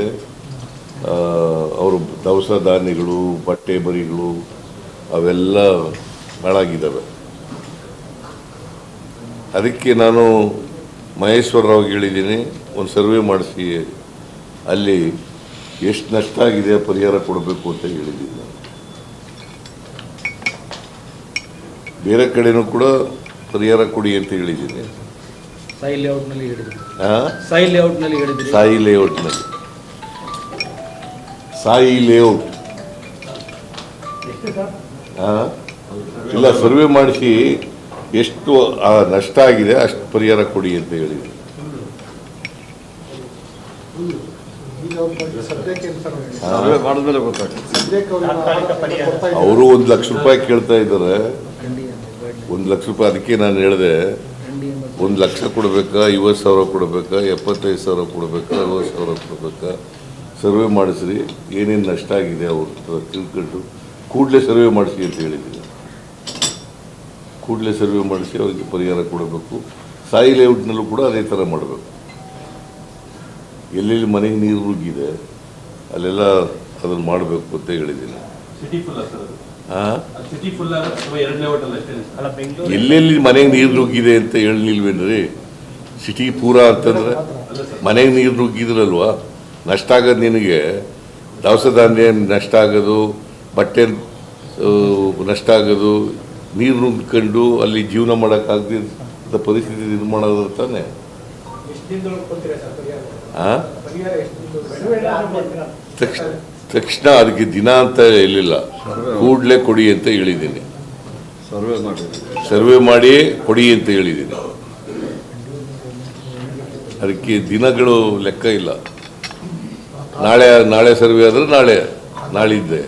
ಆ, ಅವರು ದವಸ ಧಾನ್ಯಗಳು ಬಟ್ಟೆ ಬರಿಗಳು ಅವೆಲ್ಲ ಹಾಳಾಗಿದ್ದಾವೆ. ಅದಕ್ಕೆ ನಾನು ಮಹೇಶ್ವರ ರಾವ್ಗೆ ಹೇಳಿದ್ದೀನಿ ಒಂದು ಸರ್ವೆ ಮಾಡಿಸಿ ಅಲ್ಲಿ ಎಷ್ಟು ನಷ್ಟ ಆಗಿದೆ ಪರಿಹಾರ ಕೊಡಬೇಕು ಅಂತ ಹೇಳಿದ್ದೀನಿ. ಬೇರೆ ಕಡೆನೂ ಕೂಡ ಪರಿಹಾರ ಕೊಡಿ ಅಂತ ಹೇಳಿದ್ದೀನಿ. ಸಾಯಿ ಲೇಔಟ್ನಲ್ಲಿ? ಸಾಯಿ ಲೇಔಟ್ನಲ್ಲಿ ಹೇಳಿದ್ರಿ? ಸಾಯಿ ಲೇಔಟ್. ಇಲ್ಲ ಸರ್ವೆ ಮಾಡಿಸಿ ಎಷ್ಟು ನಷ್ಟ ಆಗಿದೆ ಅಷ್ಟು ಪರಿಹಾರ ಕೊಡಿ ಅಂತ ಹೇಳಿದ್ರು. ಅವ್ರ ಒಂದು ಲಕ್ಷ ರೂಪಾಯಿ ಕೇಳ್ತಾ ಇದ್ದಾರೆ. ಒಂದು ಲಕ್ಷ ರೂಪಾಯಿ ಅದಕ್ಕೆ ನಾನು ಹೇಳಿದೆ. ಒಂದು ಲಕ್ಷ ಕೊಡಬೇಕಾ ಐವತ್ತು ಸಾವಿರ ಕೊಡಬೇಕಾ ಎಪ್ಪತ್ತೈದು ಸಾವಿರ ಕೊಡಬೇಕಾ ಅರವತ್ತು ಸಾವಿರ ಕೊಡಬೇಕಾ? ಸರ್ವೆ ಮಾಡಿಸ್ರಿ ಏನೇನು ನಷ್ಟ ಆಗಿದೆ ಅವರು ತಿಳ್ಕೊಂಡು ಕೂಡಲೇ ಸರ್ವೆ ಮಾಡಿಸಿ ಅಂತ ಹೇಳಿದ್ದೀನಿ ಕೂಡಲೇ ಸರ್ವೆ ಮಾಡಿಸಿ ಅವರಿಗೆ ಪರಿಹಾರ ಕೊಡಬೇಕು. ಸಾಯಿ ಲೇಔಟ್ನಲ್ಲೂ ಕೂಡ ಅದೇ ಥರ ಮಾಡಬೇಕು. ಎಲ್ಲೆಲ್ಲಿ ಮನೆಗೆ ನೀರು ನುಗ್ಗಿದೆ ಅಲ್ಲೆಲ್ಲ ಅದನ್ನು ಮಾಡಬೇಕು ಅಂತ ಹೇಳಿದ್ದೀನಿ. ಎಲ್ಲೆಲ್ಲಿ ಮನೆಗೆ ನೀರು ನುಗ್ಗಿದೆ ಅಂತ ಹೇಳಿಲ್ವೇನ್ರಿ ಸಿಟಿ ಪೂರ ಅಂತಂದ್ರೆ ಮನೆಗೆ ನೀರು ನುಗ್ಗಿದ್ರಲ್ವಾ ನಷ್ಟ ಆಗೋದು ನಿನಗೆ. ದವಸ ಧಾನ್ಯ ನಷ್ಟ ಆಗೋದು ಬಟ್ಟೆ ನಷ್ಟ ಆಗೋದು ನೀರು ನುಂಗ್ಕೊಂಡು ಅಲ್ಲಿ ಜೀವನ ಮಾಡೋಕ್ಕಾಗದ ಪರಿಸ್ಥಿತಿ ಇದು ಮಾಡೋದು ತಾನೆ. ಆ? ತಕ್ಷ ತಕ್ಷಣ ಅದಕ್ಕೆ ದಿನ ಅಂತ ಹೇಳಿಲ್ಲ. ಕೂಡಲೇ ಕೊಡಿ ಅಂತ ಹೇಳಿದ್ದೀನಿ. ಸರ್ವೆ ಮಾಡಿ ಸರ್ವೆ ಮಾಡಿ ಕೊಡಿ ಅಂತ ಹೇಳಿದ್ದೀನಿ. ಅದಕ್ಕೆ ದಿನಗಳು ಲೆಕ್ಕ ಇಲ್ಲ. ನಾಳೆ ನಾಳೆ ಸರ್ವೆ ಆದ್ರೆ ನಾಳೆ ನಾಳಿದ್ದೆ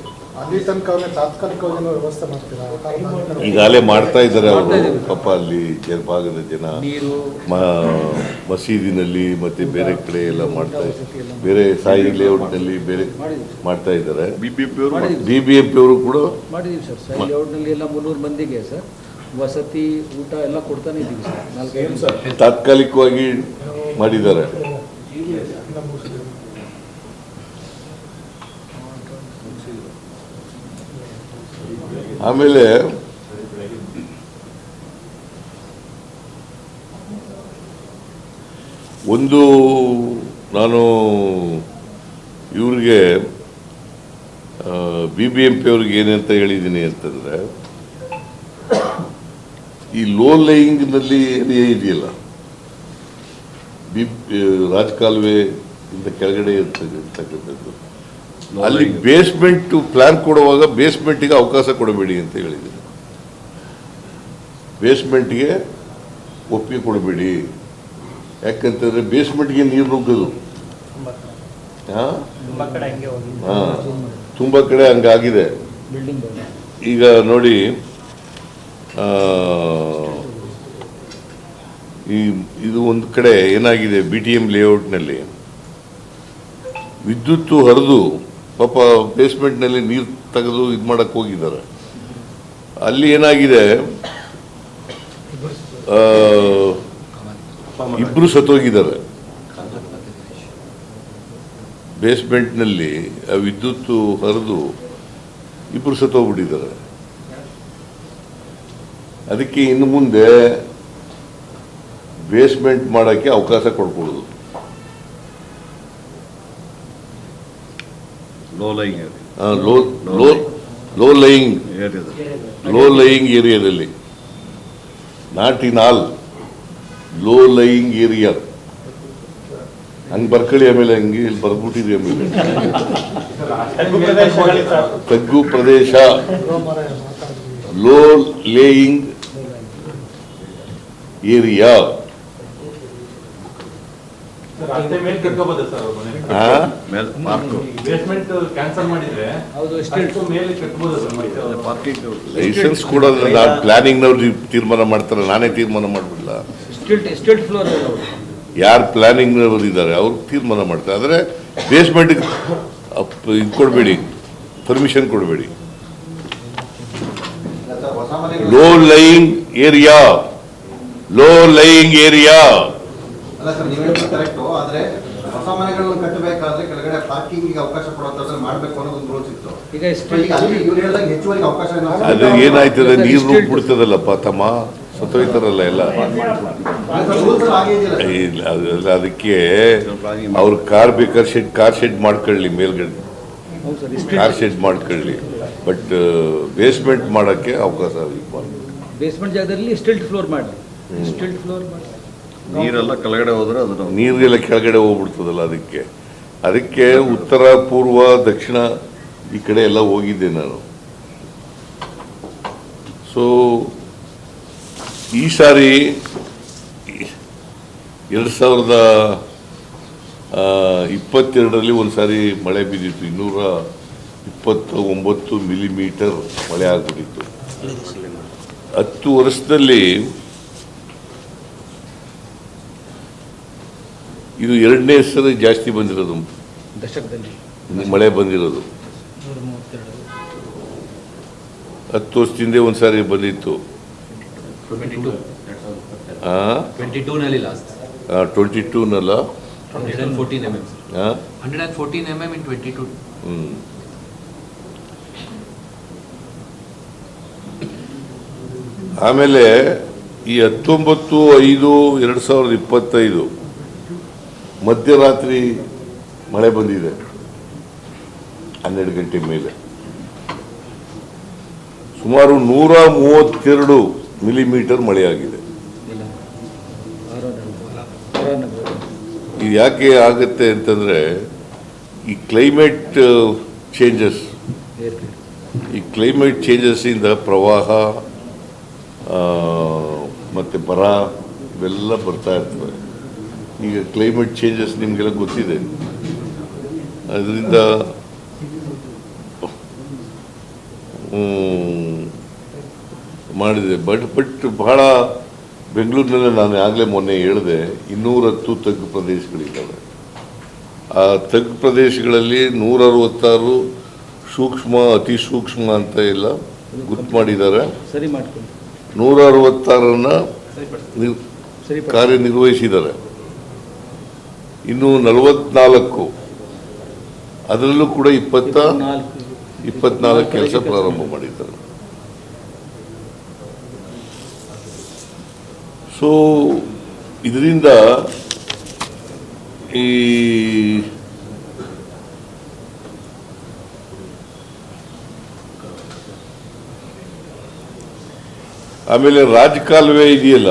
ಈಗಾಗಲೇ ಮಾಡ್ತಾ ಇದ್ದಾರೆ ಅವರು ಪಾಪ ಅಲ್ಲಿ ಭಾಗದ ಜನ. ಮಸೀದಿನಲ್ಲಿ ಮತ್ತೆ ಬೇರೆ ಕಡೆ ಎಲ್ಲ ಮಾಡ್ತಾ ಇದ್ದಾರೆ. ಬೇರೆ ಸಾಯಿ ಲೇಔಟ್ನಲ್ಲಿ ಬೇರೆ ಮಾಡ್ತಾ ಇದ್ದಾರೆ. ಬಿ ಬಿ ಪಿ ಅವರು ಬಿ ಬಿ ಎಂ ಪಿ ಅವರು ಕೂಡ ಮಾಡಿದೀವಿ ಸರ್. ಸಾಯಿ ಲೇಔಟ್ನಲ್ಲಿ ಎಲ್ಲ ಮುನ್ನೂರು ಮಂದಿಗೆ ಸರ್. ವಸತಿ ಊಟ ಎಲ್ಲ ಕೊಡ್ತಾನೆ ಇದ್ದೀವಿ ಸರ್. ನಾಲ್ಕೈದು ಸರ್. ತಾತ್ಕಾಲಿಕವಾಗಿ ಮಾಡಿದ್ದಾರೆ. ಆಮೇಲೆ ಒಂದು ನಾನು ಇವ್ರಿಗೆ ಬಿ ಬಿ ಎಂ ಪಿ ಅವ್ರಿಗೆ ಏನಂತ ಹೇಳಿದ್ದೀನಿ ಅಂತಂದರೆ, ಈ ಲೋ ಲೈಯಿಂಗ್ನಲ್ಲಿ ಏರಿಯಾ ಇದೆಯಲ್ಲ ಬಿ ರಾಜಕಾಲುವೆ ಇಂದ ಕೆಳಗಡೆ ಇರ್ತಕ್ಕಂಥದ್ದು ಅಲ್ಲಿ ಬೇಸ್ಮೆಂಟ್ ಪ್ಲಾನ್ ಕೊಡುವಾಗ ಬೇಸ್ಮೆಂಟಿಗೆ ಅವಕಾಶ ಕೊಡಬೇಡಿ ಅಂತ ಹೇಳಿದ್ದೀನಿ ಬೇಸ್ಮೆಂಟ್ಗೆ ಒಪ್ಪಿಗೆ ಕೊಡಬೇಡಿ. ಯಾಕಂತಂದ್ರೆ ಬೇಸ್ಮೆಂಟ್ಗೆ ನೀರು ನುಗ್ಗೋದು. ಹಾ? ಹಾ. ತುಂಬ ಕಡೆ ಹಂಗಾಗಿದೆ. ಬಿಲ್ಡಿಂಗ್ ಈಗ ನೋಡಿ ಆ, ಈ ಇದು ಒಂದು ಕಡೆ ಏನಾಗಿದೆ ಬಿ ಟಿ ಎಂ ಲೇಔಟ್ನಲ್ಲಿ ವಿದ್ಯುತ್ತು ಹರಿದು ಪಾಪ ಬೇಸ್ಮೆಂಟ್ನಲ್ಲಿ ನೀರು ತೆಗೆದು ಇದು ಮಾಡಕ್ಕೆ ಹೋಗಿದ್ದಾರೆ. ಅಲ್ಲಿ ಏನಾಗಿದೆ? ಆ, ಇಬ್ರು ಸತ್ತೋಗಿದ್ದಾರೆ. ಬೇಸ್ಮೆಂಟ್ನಲ್ಲಿ ಆ ವಿದ್ಯುತ್ತು ಹರಿದು ಇಬ್ರು ಸತ್ತೋಗ್ಬಿಟ್ಟಿದ್ದಾರೆ. ಅದಕ್ಕೆ ಇನ್ನು ಮುಂದೆ ಬೇಸ್ಮೆಂಟ್ ಮಾಡೋಕ್ಕೆ ಅವಕಾಶ ಕೊಡ್ಕೊಳ್ಳೋದು low lying low low low lying low lying ಏರಿಯಾದಲ್ಲಿ. Not in all low lying area. ಹಂಗೆ ಬರ್ಕೊಳ್ಳಿ ಆಮೇಲೆ ಹಂಗೆ ಇಲ್ಲಿ ಬರ್ಬಿಟ್ಟಿದ್ರಿ ಆಮೇಲೆ. ತಗ್ಗು ಪ್ರದೇಶ ಲೋ ಲೇಯಿಂಗ್ ಏರಿಯಾ ರಸ್ತೆ ಮೇಲೆ ಕಟ್ಕೋಬೋದು ಸರ್ ಅವ್ರ ಮನೆ ಹಾ ಮೇಲೆ ಪಾರ್ಕ್ ಬೇಸ್ಮೆಂಟ್ ಕ್ಯಾನ್ಸಲ್ ಮಾಡಿದ್ರೆ ಹೌದು ಸ್ಟಿಲ್ ಅಷ್ಟು ಮೇಲೆ ಕಟ್ಬೋದು ಸರ್ ಮತ್ತೆ ಪಾರ್ಕಿಂಗ್ ಲೈಸೆನ್ಸ್ ಕೂಡ ನಾನು ಪ್ಲಾನಿಂಗ್ನವ್ರು ತೀರ್ಮಾನ ಮಾಡ್ತಾರೆ ನಾನೇ ತೀರ್ಮಾನ ಮಾಡ್ಬಿಡಲ್ಲ ಯಾರು ಪ್ಲಾನಿಂಗ್ನವ್ರು ಇದ್ದಾರೆ ಅವ್ರು ತೀರ್ಮಾನ ಮಾಡ್ತಾರೆ. ಆದರೆ ಬೇಸ್ಮೆಂಟ್ ಇದು ಕೊಡಬೇಡಿ ಪರ್ಮಿಷನ್ ಕೊಡಬೇಡಿ. Low lying area low lying area ಅಲ್ಲ ಸರ್ ನೀವು ಹೇಳಿದ್ದು ಕರೆಕ್ಟು ಆದ್ರೆ ಹೊಸ ಮನೆಗಳನ್ನು ಕಟ್ಟಬೇಕಾದ್ರೆ ಕೆಳಗಡೆ ಪಾರ್ಕಿಂಗ್ ಅವಕಾಶ ಕೊಡೋದಾದ್ರೆ ಮಾಡಬೇಕು ಅನ್ನೋದು ಒಂದು ರೂಲ್ಸ್ ಇತ್ತು ಈಗ ಅಲ್ಲಿ ಇವ್ರು ಹೇಳ್ದಂಗೆ ಹೆಚ್ಚುವರಿ ಅವಕಾಶ ಅದು ಏನಾಯ್ತದೆ? ನೀರು ಬಿಡ್ತದಲ್ಲಪ್ಪ ತಮ್ಮ ಸತ್ತೋಯ್ತಾರಲ್ಲ ಎಲ್ಲ? ಇಲ್ಲ, ಅದಕ್ಕೆ ಅವ್ರ ಕಾರ್ ಬೇಕಾದ್ರೆ ಶೆಡ್ ಕಾರ್ ಶೆಡ್ ಮಾಡ್ಕೊಳ್ಳಿ ಮೇಲ್ಗಡೆ. ಕಾರ್ ಶೆಡ್ ಮಾಡ್ಕೊಳ್ಳಿ. ಬಟ್ ಬೇಸ್ಮೆಂಟ್ ಮಾಡೋಕ್ಕೆ ಅವಕಾಶ ಬೇಸ್ಮೆಂಟ್ ಜಾಗದಲ್ಲಿ ಸ್ಟಿಲ್ಟ್ ಫ್ಲೋರ್ ಮಾಡಿ ಸ್ಟಿಲ್ಟ್ ಫ್ಲೋರ್ ಮಾಡಿ ನೀರೆಲ್ಲ ಕೆಳಗಡೆ ಹೋದ್ರೆ ಅದು ನೀರಿಗೆಲ್ಲ ಕೆಳಗಡೆ ಹೋಗ್ಬಿಡ್ತದಲ್ಲ ಅದಕ್ಕೆ. ಅದಕ್ಕೆ ಉತ್ತರ ಪೂರ್ವ ದಕ್ಷಿಣ ಈ ಕಡೆ ಎಲ್ಲ ಹೋಗಿದ್ದೆ ನಾನು. ಸೊ ಈ ಸಾರಿ ಎರಡು ಸಾವಿರದ ಆ, ಇಪ್ಪತ್ತೆರಡರಲ್ಲಿ ಒಂದು ಸಾರಿ ಮಳೆ ಬಿದ್ದಿತ್ತು. ಇನ್ನೂರ ಇಪ್ಪತ್ತ ಒಂಬತ್ತು ಮಿಲಿಮೀಟರ್ ಮಳೆ ಆಗ್ಬಿಟ್ಟಿತ್ತು. ಹತ್ತು ವರ್ಷದಲ್ಲಿ ಇದು ಎರಡನೇ ಸಲ ಜಾಸ್ತಿ ಬಂದಿರೋದು. ದಶಕದಲ್ಲಿ. ಮಳೆ ಬಂದಿರೋದು. ಹತ್ತು ವರ್ಷದಿಂದ ಒಂದು ಸಾರಿ ಬಂದಿತ್ತು ಟ್ವೆಂಟಿ ಟೂನಲ್ಲಿ ಆಮೇಲೆ ಈ ಹತ್ತೊಂಬತ್ತು ಐದು ಎರಡು ಸಾವಿರದ ಇಪ್ಪತ್ತೈದು. ಮಧ್ಯರಾತ್ರಿ ಮಳೆ ಬಂದಿದೆ. ಹನ್ನೆರಡು ಗಂಟೆ ಮೇಲೆ. ಸುಮಾರು ನೂರ ಮೂವತ್ತೆರಡು ಮಿಲಿಮೀಟರ್ ಮಳೆಯಾಗಿದೆ. ಇದು ಯಾಕೆ ಆಗುತ್ತೆ ಅಂತಂದರೆ, ಈ ಕ್ಲೈಮೇಟ್ ಚೇಂಜಸ್ ಈ ಕ್ಲೈಮೇಟ್ ಚೇಂಜಸ್ಸಿಂದ ಪ್ರವಾಹ ಮತ್ತು ಬರ ಇವೆಲ್ಲ ಬರ್ತಾ ಇರ್ತವೆ. ಈಗ ಕ್ಲೈಮೇಟ್ ಚೇಂಜಸ್ ನಿಮಗೆಲ್ಲ ಗೊತ್ತಿದೆ. ಅದರಿಂದ ಮಾಡಿದೆ. ಬಟ್ ಬಟ್ ಬಹಳ ಬೆಂಗಳೂರಿನಲ್ಲಿ ನಾನು ಆಗಲೇ ಮೊನ್ನೆ ಹೇಳಿದೆ ಇನ್ನೂರತ್ತು ತಗ್ಗು ಪ್ರದೇಶಗಳಿದ್ದಾವೆ. ಆ ತಗ್ಗು ಪ್ರದೇಶಗಳಲ್ಲಿ ನೂರ ಅರವತ್ತಾರು ಸೂಕ್ಷ್ಮ ಅತಿ ಸೂಕ್ಷ್ಮ ಅಂತ ಎಲ್ಲ ಗುರ್ತು ಮಾಡಿದ್ದಾರೆ. ನೂರ ಅರವತ್ತಾರನ್ನು ಕಾರ್ಯನಿರ್ವಹಿಸಿದ್ದಾರೆ. ಇನ್ನು ನಲವತ್ನಾಲ್ಕು. ಅದರಲ್ಲೂ ಕೂಡ ಇಪ್ಪತ್ತ ನಾಲ್ಕು ಇಪ್ಪತ್ನಾಲ್ಕು ಕೆಲಸ ಪ್ರಾರಂಭ ಮಾಡಿದ್ದಾರೆ. ಸೊ ಇದರಿಂದ ಈ ಆಮೇಲೆ ರಾಜಕಾಲುವೆ ಇದೆಯಲ್ಲ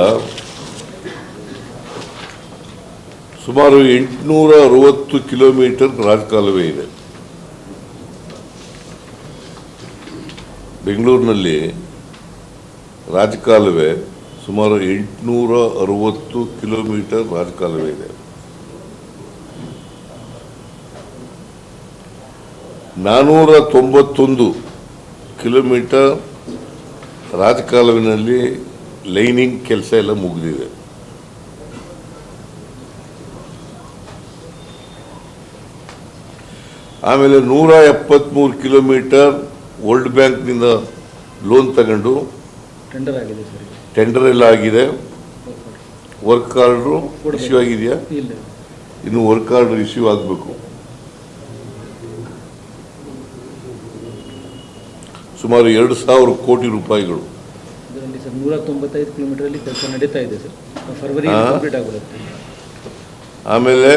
ಸುಮಾರು ಎಂಟುನೂರ ಅರವತ್ತು ಕಿಲೋಮೀಟರ್ ರಾಜಕಾಲುವೆ ಇದೆ. ಬೆಂಗಳೂರಿನಲ್ಲಿ ರಾಜಕಾಲುವೆ ಸುಮಾರು ಎಂಟುನೂರ ಅರವತ್ತು ಕಿಲೋಮೀಟರ್ ರಾಜಕಾಲುವೆ ಇದೆ. ನಾನ್ನೂರ ತೊಂಬತ್ತೊಂದು ಕಿಲೋಮೀಟರ್ ರಾಜಕಾಲುವಿನಲ್ಲಿ ಲೈನಿಂಗ್ ಕೆಲಸ ಎಲ್ಲ ಮುಗಿದಿದೆ. ಆಮೇಲೆ ನೂರ ಎಪ್ಪತ್ಮೂರು ಕಿಲೋಮೀಟರ್ ವರ್ಲ್ಡ್ ಬ್ಯಾಂಕ್ನಿಂದ ಲೋನ್ ತಗೊಂಡು ಟೆಂಡರ್ ಆಗಿದೆ ಸರ್. ಟೆಂಡರ್ ಎಲ್ಲ ಆಗಿದೆ. ವರ್ಕ್ ಕಾರ್ಡ್ರು ಇಶ್ಯೂ ಆಗಿದೆಯಾ? ಇಲ್ಲ. ಇನ್ನು ವರ್ಕ್ ಕಾರ್ಡ್ ರಿಸೀವ್ ಆಗಬೇಕು. ಸುಮಾರು ಎರಡು ಸಾವಿರ ಕೋಟಿ ರೂಪಾಯಿಗಳು. ಇದರಲ್ಲಿ ಸರ್ ನೂರ ತೊಂಬತ್ತೈದು ಕಿಲೋಮೀಟರಲ್ಲಿ ಕೆಲಸ ನಡೀತಾ ಇದೆ ಸರ್. ಫೆಬ್ರವರಿ. ಕಂಪ್ಲೀಟ್ ಆಗಿಬಿಡುತ್ತೆ ಆಮೇಲೆ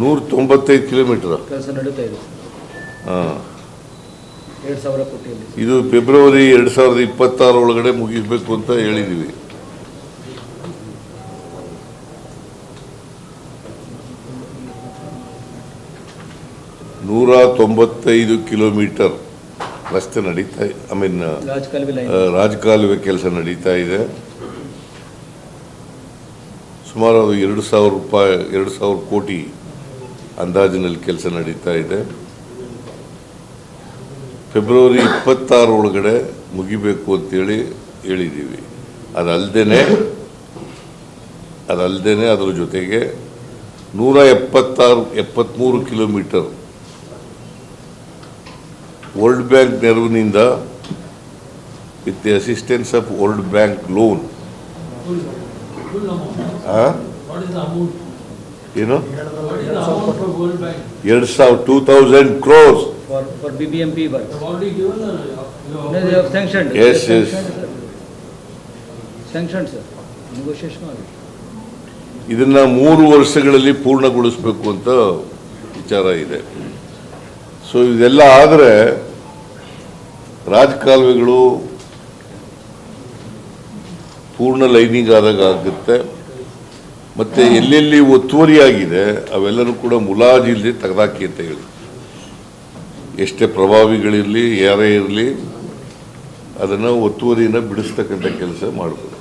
ನೂರ ತೊಂಬತ್ತೈದು ಕಿಲೋಮೀಟರ್. ಕೆಲಸ ನಡೀತಾ ಇದೆ. ಹಾಂ. ಎರಡು ಸಾವಿರ ಕೋಟಿಯಲ್ಲಿ. ಇದು ಫೆಬ್ರವರಿ ಎರಡು ಸಾವಿರದ ಇಪ್ಪತ್ತಾರ ಒಳಗಡೆ ಮುಗಿಸ್ಬೇಕು ಅಂತ ಹೇಳಿದೀವಿ. ನೂರ ತೊಂಬತ್ತೈದು ಕಿಲೋಮೀಟರ್. ರಸ್ತೆ ನಡೀತಾ ಐ ಮೀನ್ ರಾಜಕಾಲುವೆ ರಾಜಕಾಲುವೆ ಕೆಲಸ ನಡೀತಾ ಇದೆ. ಸುಮಾರು ಅದು ಎರಡು ಸಾವಿರ ರೂಪಾಯಿ ಎರಡು ಸಾವಿರ ಕೋಟಿ ಅಂದಾಜಿನಲ್ಲಿ ಕೆಲಸ ನಡೀತಾ ಇದೆ. ಫೆಬ್ರವರಿ ಇಪ್ಪತ್ತಾರು ಒಳಗಡೆ ಮುಗಿಬೇಕು ಅಂತೇಳಿ ಹೇಳಿದ್ದೀವಿ. ಅದಲ್ಲದೆ ಅದಲ್ಲದೆ ಅದರ ಜೊತೆಗೆ ನೂರ ಎಪ್ಪತ್ತಾರು ಎಪ್ಪತ್ತ್ಮೂರು ಕಿಲೋಮೀಟರ್ ವರ್ಲ್ಡ್ ಬ್ಯಾಂಕ್ ನೆರವಿನಿಂದ with the assistance of world bank loan. ಏನು ಎರಡ್ ಸಾವಿರ two thousand crores for, for BBMP work. No, they have sanctioned. Yes, They have yes. sir. Sanctioned, sir. Negotiation ಆಗಿದೆ. ಇದನ್ನ ಮೂರು ವರ್ಷಗಳಲ್ಲಿ ಪೂರ್ಣಗೊಳಿಸಬೇಕು ಅಂತ ವಿಚಾರ ಇದೆ ಸೊ ಇದೆಲ್ಲ ಆದರೆ ರಾಜಕಾಲುವೆಗಳು ಪೂರ್ಣ ಲೈನಿಂಗ್ ಆದಾಗ ಆಗುತ್ತೆ ಮತ್ತೆ ಎಲ್ಲೆಲ್ಲಿ ಒತ್ತುವರಿಯಾಗಿದೆ ಅವೆಲ್ಲರೂ ಕೂಡ ಮುಲಾಜಿಲ್ಲದೆ ತೆಗೆದಾಕಿ ಅಂತ ಹೇಳಿ. ಎಷ್ಟೇ ಪ್ರಭಾವಿಗಳಿರಲಿ ಯಾರೇ ಇರಲಿ ಅದನ್ನು ಒತ್ತುವರಿಯನ್ನು ಬಿಡಿಸ್ತಕ್ಕಂಥ ಕೆಲಸ ಮಾಡಬೇಕು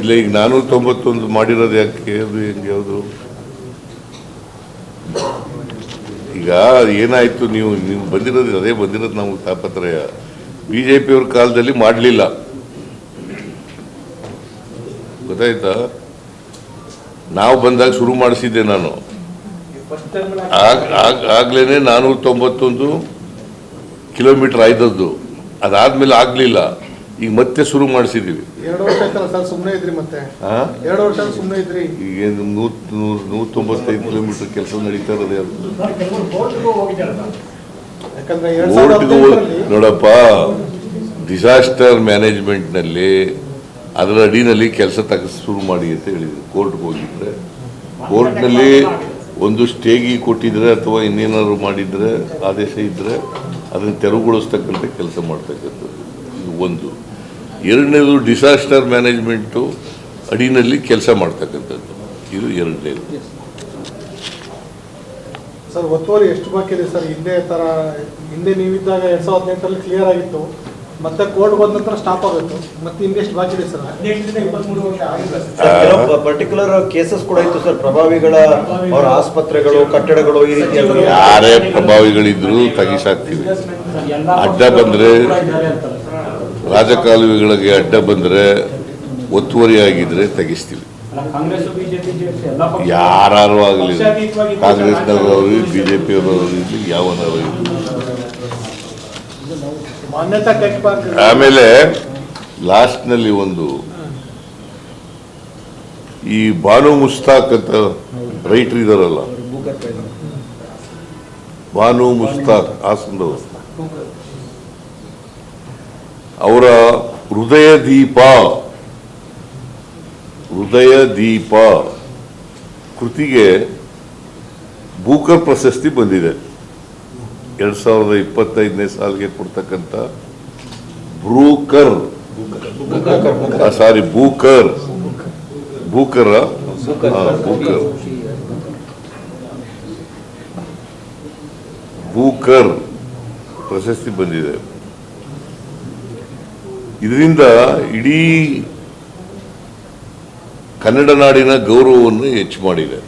ಇಲ್ಲ ಈಗ ನಾನೂರ ತೊಂಬತ್ತೊಂದು ಮಾಡಿರೋದು ಯಾಕೆ? ಅದು ಹೆಂಗೆ? ಯಾವುದು? ಈಗ ಏನಾಯ್ತು ನೀವು ನೀವು ಬಂದಿರೋದು, ಅದೇ ಬಂದಿರೋದು ನಮ್ಗೆ ತಾಪತ್ರಯ. ಬಿ ಜೆ ಪಿಯವ್ರ ಕಾಲದಲ್ಲಿ ಮಾಡಲಿಲ್ಲ. ಗೊತ್ತಾಯ್ತಾ? ನಾವು ಬಂದಾಗ ಶುರು ಮಾಡಿಸಿದ್ದೆ ನಾನು. ಆಗ್ಲೇ ನಾನೂರ ತೊಂಬತ್ತೊಂದು ಕಿಲೋಮೀಟರ್ ಆಯ್ತದ್ದು ಅದಾದ್ಮೇಲೆ ಆಗಲಿಲ್ಲ. ಈಗ ಮತ್ತೆ ಶುರು ಮಾಡಿಸಿದ್ದೀವಿ. ಎರಡು ವರ್ಷ ಆಯ್ತಲ್ಲ ಸರ್ ಸುಮ್ಮನೆ ಇದ್ರಿ ಮತ್ತೆ. ಆ? ಎರಡು ವರ್ಷ ಸುಮ್ಮನೆ ಇದ್ರಿ. ಈಗ ನೂರ ನೂರ ನೂರ ತೊಂಬತ್ತೈದು ಕಿಲೋಮೀಟರ್ ಕೆಲಸ ನಡೀತಾ ಇರೋದೇ ಅದು. ಯಾಕಂದ್ರೆ ಎರಡ್ ಸಾವಿರದ ಕೋರ್ಟ್ಗೆ ಹದಿನೆಂಟರಲ್ಲಿ ನೋಡಪ್ಪ ಡಿಸಾಸ್ಟರ್ ಮ್ಯಾನೇಜ್ಮೆಂಟ್ನಲ್ಲಿ ಅದರ ಅಡಿನಲ್ಲಿ ಕೆಲಸ ತಗ ಶುರು ಮಾಡಿ ಅಂತ ಹೇಳಿದ್ರು. ಕೋರ್ಟ್ಗೆ ಹೋಗಿದ್ರೆ. ಕೋರ್ಟ್ನಲ್ಲಿ ಒಂದು ಸ್ಟೇಗಿ ಕೊಟ್ಟಿದ್ರೆ ಅಥವಾ ಇನ್ನೇನಾದ್ರು ಮಾಡಿದ್ರೆ ಆದೇಶ ಇದ್ರೆ ಅದನ್ನು ತೆರವುಗೊಳಿಸ್ತಕ್ಕಂಥ ಕೆಲಸ ಮಾಡ್ತಕ್ಕಂಥದ್ದು. ಇದು ಒಂದು. ಎರಡನೇದು ಡಿಸಾಸ್ಟರ್ ಮ್ಯಾನೇಜ್ಮೆಂಟು ಅಡಿನಲ್ಲಿ ಕೆಲಸ ಮಾಡ್ತಕ್ಕಂಥದ್ದು. ಇದು ಎರಡನೇದು. ಸರ್ ಒತ್ತುವರಿ ಎಷ್ಟು ಬಾಕಿ ಇದೆ ಸರ್? ಹಿಂದೆ ಥರ ಹಿಂದೆ ನೀವಿದ್ದಾಗ ಎರಡ್ ಸಾವಿರದ ಹದಿನೆಂಟರಲ್ಲಿ ಕ್ಲಿಯರ್ ಆಗಿತ್ತು. ಮತ್ತೆ ಕೋರ್ಟ್ ಹೋದ ನಂತರ ಸ್ಟಾಪ್ ಆಗುತ್ತೆ ಮತ್ತೆ ಇನ್ನೆಷ್ಟು ಬಾಕಿ ಇದೆ ಸರ್? ಪರ್ಟಿಕ್ಯುಲರ್ ಕೇಸಸ್ ಕೂಡ ಇತ್ತು ಸರ್. ಪ್ರಭಾವಿಗಳ ಅವರ ಆಸ್ಪತ್ರೆಗಳು ಕಟ್ಟಡಗಳು ಈ ರೀತಿಯಾಗಿ ಯಾರೇ ಪ್ರಭಾವಿಗಳಿದ್ರು ತಗಿಸಾಕ್ತೀವಿ. ಅಡ್ಡ ಬಂದ್ರೆ ರಾಜಕಾಲುವೆಗಳಿಗೆ ಅಡ್ಡ ಬಂದರೆ ಒತ್ತುವರಿ ಆಗಿದ್ರೆ ತೆಗಿಸ್ತೀವಿ ಕಾಂಗ್ರೆಸ್ ಬಿಜೆಪಿ ಎಲ್ಲ ಯಾರು ಆಗಲಿ ಕಾಂಗ್ರೆಸ್ನವರು ಬಿ ಜೆ ಟೆಕ್ ಪಾರ್ಕ್. ಆಮೇಲೆ ಲಾಸ್ಟ್ನಲ್ಲಿ ಒಂದು ಈ ಬಾನು ಮುಸ್ತಾಕ್ ಅಂತ ರೈಟರ್ ಇದಾರಲ್ಲ. ಬಾನು ಮುಸ್ತಾಕ್ ಹಾಸನದವರು. ಅವರ ಹೃದಯ ದೀಪ. ಹೃದಯ ದೀಪ. ಕೃತಿಗೆ ಬೂಕರ್ ಪ್ರಶಸ್ತಿ ಬಂದಿದೆ. ಎರಡ್ ಸಾವಿರದ ಇಪ್ಪತ್ತೈದನೇ ಸಾಲಿಗೆ ಕೊಡ್ತಕ್ಕಂಥ Brooker sorry Booker Booker Booker Booker ಪ್ರಶಸ್ತಿ ಬಂದಿದೆ. ಇದರಿಂದ ಇಡೀ ಕನ್ನಡ ನಾಡಿನ ಗೌರವವನ್ನು ಹೆಚ್ಚು ಮಾಡಿದೆ.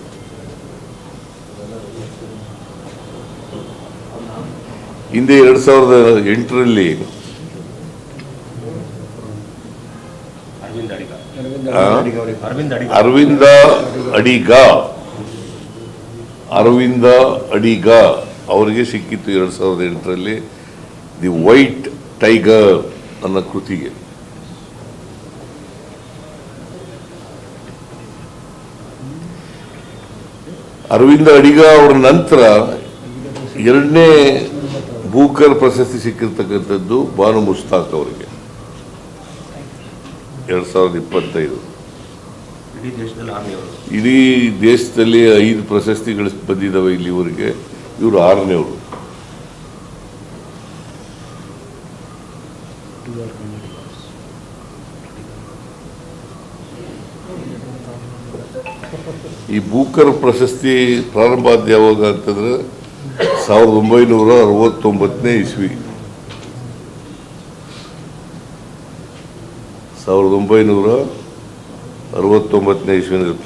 ಹಿಂದೆ ಎರಡ್ ಸಾವಿರದ ಎಂಟರಲ್ಲಿ? ಅರವಿಂದ ಅಡಿಗ. ಅರವಿಂದ ಅಡಿಗ ಅವರಿಗೆ ಸಿಕ್ಕಿತ್ತು ಎರಡ್ ಸಾವಿರದ ಎಂಟರಲ್ಲಿ. The white tiger. ಅನ್ನೋ ಕೃತಿಗೆ. ಅರವಿಂದ ಅಡಿಗ ಅವರ ನಂತರ ಎರಡನೇ ಬೂಕರ್ ಪ್ರಶಸ್ತಿ ಸಿಕ್ಕಿರ್ತಕ್ಕಂಥದ್ದು ಬಾನು ಮುಸ್ತಾಕ್ ಅವರಿಗೆ. ಎರಡ್ ಸಾವಿರದ ಇಪ್ಪತ್ತೈದು. ಇಡೀ ದೇಶದಲ್ಲಿ ಆರ್ಮಿಯವರು ಇಡೀ ದೇಶದಲ್ಲಿ ಐದು ಪ್ರಶಸ್ತಿಗಳು ಬಂದಿದ್ದಾವೆ ಇಲ್ಲಿವರೆಗೆ. ಇವರು ಆರನೇವರು ಈ ಬೂಕರ್ ಪ್ರಶಸ್ತಿ ಪ್ರಾರಂಭ ಆದ ಯಾವಾಗ ಅಂತಂದ್ರೆ ಸಾವಿರದ ಒಂಬೈನೂರ ಅರವತ್ತೊಂಬತ್ತನೇ ಇಸ್ವಿ. ಸಾವಿರದ ಒಂಬೈನೂರ ಅರವತ್ತೊಂಬತ್ತನೇ ಇಸ್ವಿನಲ್ಲಿ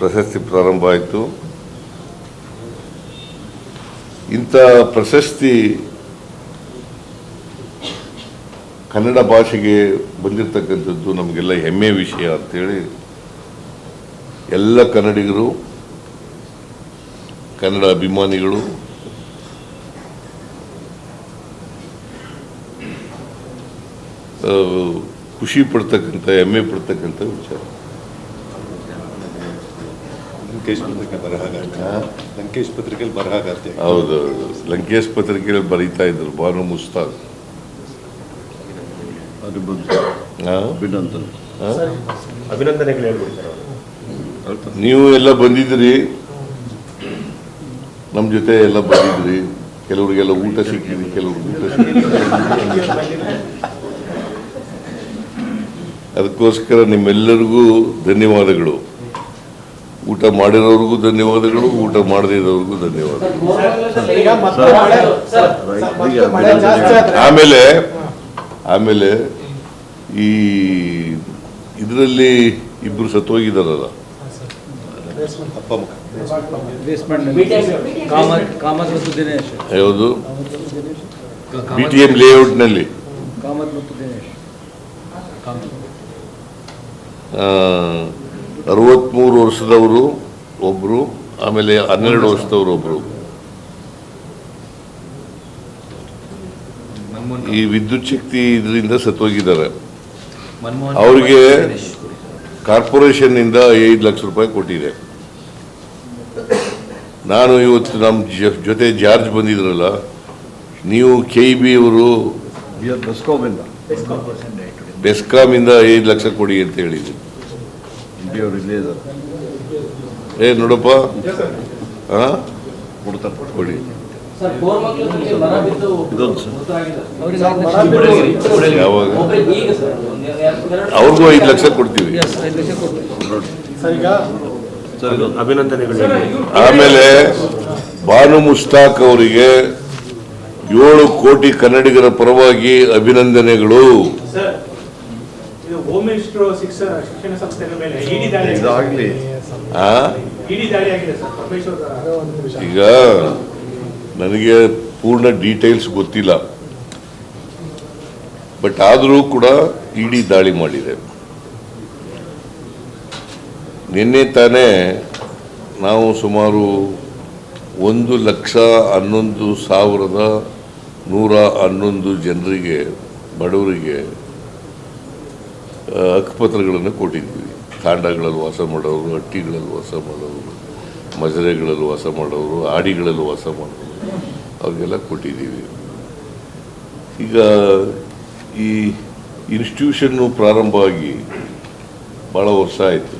ಪ್ರಶಸ್ತಿ ಪ್ರಾರಂಭ ಆಯಿತು. ಇಂಥ ಪ್ರಶಸ್ತಿ ಕನ್ನಡ ಭಾಷೆಗೆ ಬಂದಿರತಕ್ಕಂಥದ್ದು ನಮಗೆಲ್ಲ ಹೆಮ್ಮೆ ವಿಷಯ ಅಂತೇಳಿ ಎಲ್ಲ ಕನ್ನಡಿಗರು ಕನ್ನಡ ಅಭಿಮಾನಿಗಳು ಖುಷಿ ಪಡ್ತಕ್ಕಂಥ ಹೆಮ್ಮೆ ಪಡ್ತಕ್ಕಂಥ ವಿಚಾರ. ಲಂಕೇಶ್ ಪತ್ರಿಕೆ ಬರಹಾಗಾರ್ತಿ. ಲಂಕೇಶ್ ಪತ್ರಿಕೆಯಲ್ಲಿ ಬರಹಾಗಾರ್ತಿ. ಹೌದು ಲಂಕೇಶ್ ಪತ್ರಿಕೆಯಲ್ಲಿ ಬರೀತಾ ಇದ್ರು ಬಾನು ಮುಸ್ತಾಕ್ ಅದು ಬಂದು ಆ? ಅಭಿನಂದನ್. ಅಭಿನಂದನೆಗಳು ಹೇಳ್ಬಿಡ್ತಾರೆ ನೀವು ಎಲ್ಲ ಬಂದಿದ್ರಿ ನಮ್ಮ ಜೊತೆ ಎಲ್ಲ ಬಂದಿದ್ರಿ ಕೆಲವರಿಗೆಲ್ಲ ಊಟ ಸಿಕ್ಕಿದೆ, ಕೆಲವ್ರಿಗೆ ಊಟ ಅದಕ್ಕೋಸ್ಕರ ನಿಮ್ಮೆಲ್ಲರಿಗೂ ಧನ್ಯವಾದಗಳು. ಊಟ ಮಾಡಿರೋರಿಗೂ ಧನ್ಯವಾದಗಳು, ಊಟ ಮಾಡದಿರೋರಿಗೂ ಧನ್ಯವಾದ ಧನ್ಯವಾದಗಳು. ಆಮೇಲೆ ಆಮೇಲೆ ಈ ಇದರಲ್ಲಿ ಇಬ್ರು ಸತ್ತೋಗಿದಾರಲ್ಲ ಯಾವುದು? ಬಿ ಟಿ ಎಂ ಲೇಔಟ್ನಲ್ಲಿ ಅರವತ್ತ್ಮೂರು ವರ್ಷದವರು ಒಬ್ಬರು ಆಮೇಲೆ ಹನ್ನೆರಡು ವರ್ಷದವರು ಒಬ್ಬರು ಈ ವಿದ್ಯುತ್ ಶಕ್ತಿ ಇದರಿಂದ ಸತ್ತೋಗಿದ್ದಾರೆ. ಅವರಿಗೆ ದಿನೇಶ್. ಕಾರ್ಪೊರೇಷನ್ನಿಂದ ಐದು ಲಕ್ಷ ರೂಪಾಯಿ ಕೊಟ್ಟಿದೆ. ನಾನು ಇವತ್ತು ನಮ್ಮ ಜೊತೆ ಜಾರ್ಜ್ ಬಂದಿದ್ರಲ್ಲ ನೀವು ಕೆ ಇ ಬಿ ಅವರು ಬೆಸ್ಕಾಮ್ ಇಂದ. ಬೆಸ್ಕಾಮಿಂದ ಐದು ಲಕ್ಷ ಕೊಡಿ ಅಂತ ಹೇಳಿದ್ರು. ಬಿ ಅವ್ರು ಇಲ್ಲೇ ಇದ್ದಾರೆ. ಏ ನೋಡಪ್ಪ. ಹಾಂ ಕೊಡಿ. ಯಾವಾಗ? ಅವ್ರಿಗೂ ಐದು ಲಕ್ಷ ಕೊಡ್ತೀವಿ. ಅಭಿನಂದನೆಗಳು. ಆಮೇಲೆ ಬಾನು ಮುಸ್ತಾಕ್ ಅವರಿಗೆ ಏಳು ಕೋಟಿ ಕನ್ನಡಿಗರ ಪರವಾಗಿ ಅಭಿನಂದನೆಗಳು. ಸರ್ ಇದು ಹೋಮ್ ಮಿನಿಸ್ಟರ್ ಶಿಕ್ಷಣ ಶಿಕ್ಷಣ ಸಂಸ್ಥೆಗಳ ಮೇಲೆ ಇಡಿ ದಾಳಿ ಆ? ಇಡಿ ಆಗಿದೆ ಸರ್ ಪರಮೇಶ್ವರ್ ಅದೇ ಒಂದು ನಿಮಿಷ. ಈಗ ನನಗೆ ಪೂರ್ಣ ಡೀಟೇಲ್ಸ್ ಗೊತ್ತಿಲ್ಲ. ಬಟ್ ಆದರೂ ಕೂಡ ಇಡಿ ದಾಳಿ ಮಾಡಿದೆ. ನಿನ್ನೆ ತಾನೇ ನಾವು ಸುಮಾರು ಒಂದು ಲಕ್ಷ ಹನ್ನೊಂದು ಸಾವಿರದ ನೂರ ಹನ್ನೊಂದು ಜನರಿಗೆ, ಬಡವರಿಗೆ ಹಕ್ಕುಪತ್ರಗಳನ್ನು ಕೊಟ್ಟಿದ್ವಿ ತಾಂಡಗಳಲ್ಲಿ ವಾಸ ಮಾಡೋರು, ಹಟ್ಟಿಗಳಲ್ಲಿ ವಾಸ ಮಾಡೋರು, ಮಜರೆಗಳಲ್ಲಿ ವಾಸ ಮಾಡೋರು ಆಡಿಗಳಲ್ಲಿ ವಾಸ ಮಾಡೋರು, ಅವ್ರಿಗೆಲ್ಲ ಕೊಟ್ಟಿದ್ದೀವಿ. ಈಗ ಈ ಇನ್ಸ್ಟಿಟ್ಯೂಷನ್ನು ಪ್ರಾರಂಭ ಆಗಿ ಭಾಳ ವರ್ಷ ಆಯಿತು.